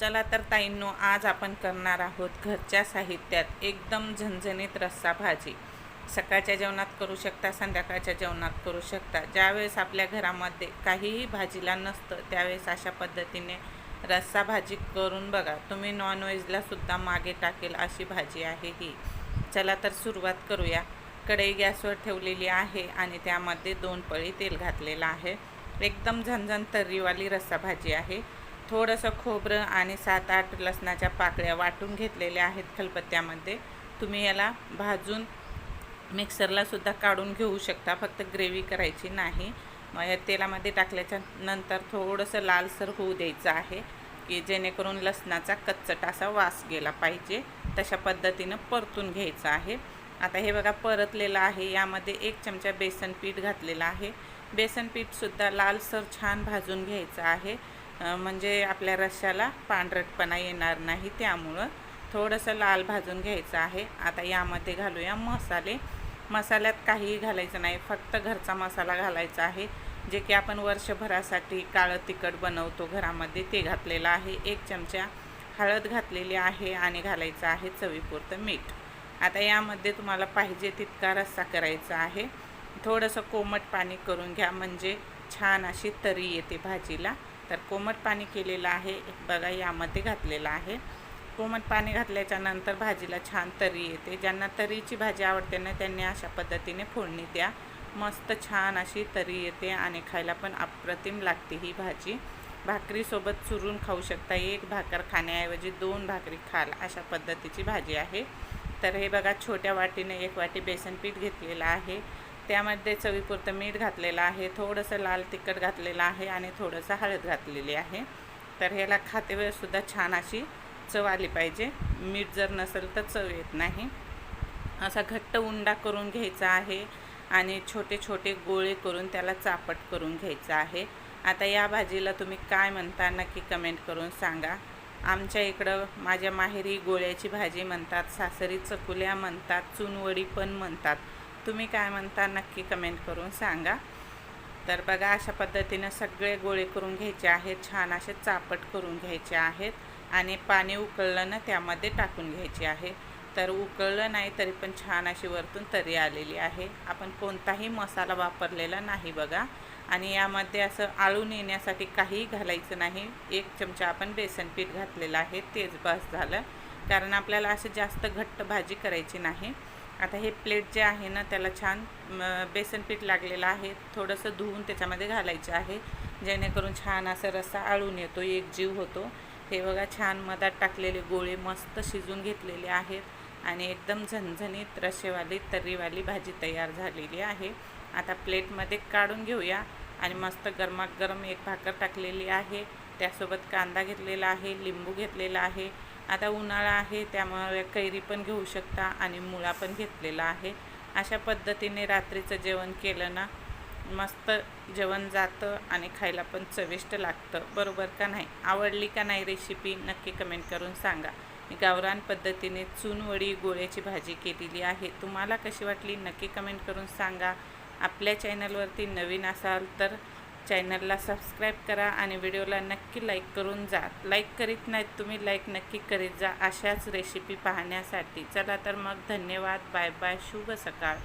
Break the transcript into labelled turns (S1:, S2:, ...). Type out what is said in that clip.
S1: चला तर ताईंनो आज आपण करणार आहोत घरच्या साहित्यात एकदम झणझणीत रस्सा भाजी. सकाळच्या जेवणात करू शकता संध्याकाळच्या जेवणात करू शकता. ज्यावेळेस आपल्या घरामध्ये काहीही भाजीला नसतं त्यावेळेस अशा पद्धतीने रस्सा भाजी करून बघा. तुम्ही नॉनव्हेजला सुद्धा मागे टाकेल अशी भाजी आहे ही. चला तर सुरुवात करूया. कढई गॅसवर ठेवलेली आहे आणि त्यामध्ये दोन पळी तेल घातलेलं आहे. एकदम झणझण तर्रीवाली रस्सा भाजी आहे. थोडंसं खोबरं आणि सात आठ लसणाच्या पाकळ्या वाटून घेतलेल्या आहेत खलपत्त्यामध्ये तुम्ही याला भाजून मिक्सरला सुद्धा काढून घेऊ शकता फक्त ग्रेव्ही करायची नाही. मग या तेलामध्ये टाकल्याच्या नंतर थोडंसं लालसर होऊ द्यायचं आहे की जेणेकरून लसणाचा कच्चट असा वास गेला पाहिजे. तशा पद्धतीनं परतून घ्यायचं आहे. आता हे बघा परतलेलं आहे. यामध्ये एक चमचा बेसन पीठ घातलेलं आहे. बेसन पीठसुद्धा लालसर छान भाजून घ्यायचं आहे. म्हणजे आपल्या रश्श्याला पांढरटपणा येणार नाही त्यामुळं थोडंसं लाल भाजून घ्यायचं आहे. आता यामध्ये घालूया मसाले. मसाल्यात काहीही घालायचं नाही फक्त घरचा मसाला घालायचा आहे. जे की आपण वर्षभरासाठी काळं तिखट बनवतो घरामध्ये ते घातलेलं आहे. एक चमचा हळद घातलेली आहे आणि घालायचं आहे चवीपुरतं मीठ. आता यामध्ये तुम्हाला पाहिजे तितका रस्सा करायचा आहे. थोडंसं कोमट पाणी करून घ्या म्हणजे छान अशी तरी येते भाजीला. तर कोमट पाणी केलेलं आहे. बघा यामध्ये घातलेलं आहे. कोमट पाणी घातल्याच्या नंतर भाजीला छान तरी येते. ज्यांना तरीची भाजी आवडते ना त्यांनी अशा पद्धतीने फोडणी द्या. मस्त छान अशी तरी येते आणि खायला पण अप्रतिम लागते ही भाजी. भाकरीसोबत चुरून खाऊ शकता. एक भाकर खाण्याऐवजी दोन भाकरी खाल अशा पद्धतीची भाजी आहे. तर हे बघा छोट्या वाटीने एक वाटी बेसन पीठ घेतलेलं आहे. त्यामध्ये चवीपुरतं मीठ घातलेलं आहे थोडंसं लाल तिखट घातलेलं आहे आणि थोडंसं हळद घातलेली आहे. तर ह्याला खाते छान अशी चव आली पाहिजे. मीठ जर नसेल तर चव येत नाही. असा घट्ट उंडा करून घ्यायचा आहे आणि छोटे छोटे गोळे करून त्याला चापट करून घ्यायचं आहे. आता या भाजीला तुम्ही काय म्हणता नक्की कमेंट करून सांगा. आमच्या इकडं माझ्या माहेरी गोळ्याची भाजी म्हणतात सासरी चकुल्या म्हणतात चुनवडी पण म्हणतात. तुम्ही काय म्हणता नक्की कमेंट करून सांगा. तर बघा अशा पद्धतीनं सगळे गोळे करून घ्यायचे आहेत छान असे चापट करून घ्यायचे आहेत आणि पाणी उकळलं ना त्यामध्ये टाकून घ्यायचे आहे. तर उकळलं नाही तरी पण छान अशी वरतून तरी आलेली आहे. आपण कोणताही मसाला वापरलेला नाही बघा. आणि यामध्ये असं आळून येण्यासाठी काहीही घालायचं नाही. एक चमचा आपण बेसन पीठ घातलेलं आहे तेच बस झालं. कारण आपल्याला असं जास्त घट्ट भाजी करायची नाही. आता हे प्लेट जे आहे ना त्याला छान बेसन पीठ लागलेलं आहे. थोडंसं धुवून त्याच्यामध्ये घालायचं आहे. जेणेकरून छान असा रस्सा आळून येतो एक जीव होतो. हे बघा छान मधात टाकलेले गोळे मस्त शिजून घेतलेले आहेत. आणि एकदम झणझणीत रशेवाली तर्रीवाली भाजी तयार झालेली आहे. आता प्लेटमध्ये काढून घेऊया. आणि मस्त गरमागरम एक भाकर टाकलेली आहे. त्यासोबत कांदा घेतलेला आहे लिंबू घेतलेला आहे. आता उन्हाळा आहे त्यामुळे कैरी पण घेऊ शकता आणि मुळा पण घेतलेला आहे. अशा पद्धतीने रात्रीचं जेवण केलं ना मस्त जेवण जातं आणि खायला पण चविष्ट लागतं. बरोबर का नाही? आवडली का नाही रेसिपी नक्की कमेंट करून सांगा. मी गावरान पद्धतीने चूनवडी गोळ्याची भाजी केलेली आहे. तुम्हाला कशी वाटली नक्की कमेंट करून सांगा. आपल्या चॅनलवरती नवीन असाल तर चॅनलला सबस्क्राईब करा आणि व्हिडिओला नक्की लाईक करून जा. लाईक करीत नाहीत तुम्ही लाईक नक्की करीत जा अशाच रेसिपी पाहण्यासाठी. चला तर मग धन्यवाद. Bye bye. शुभ सकाळ.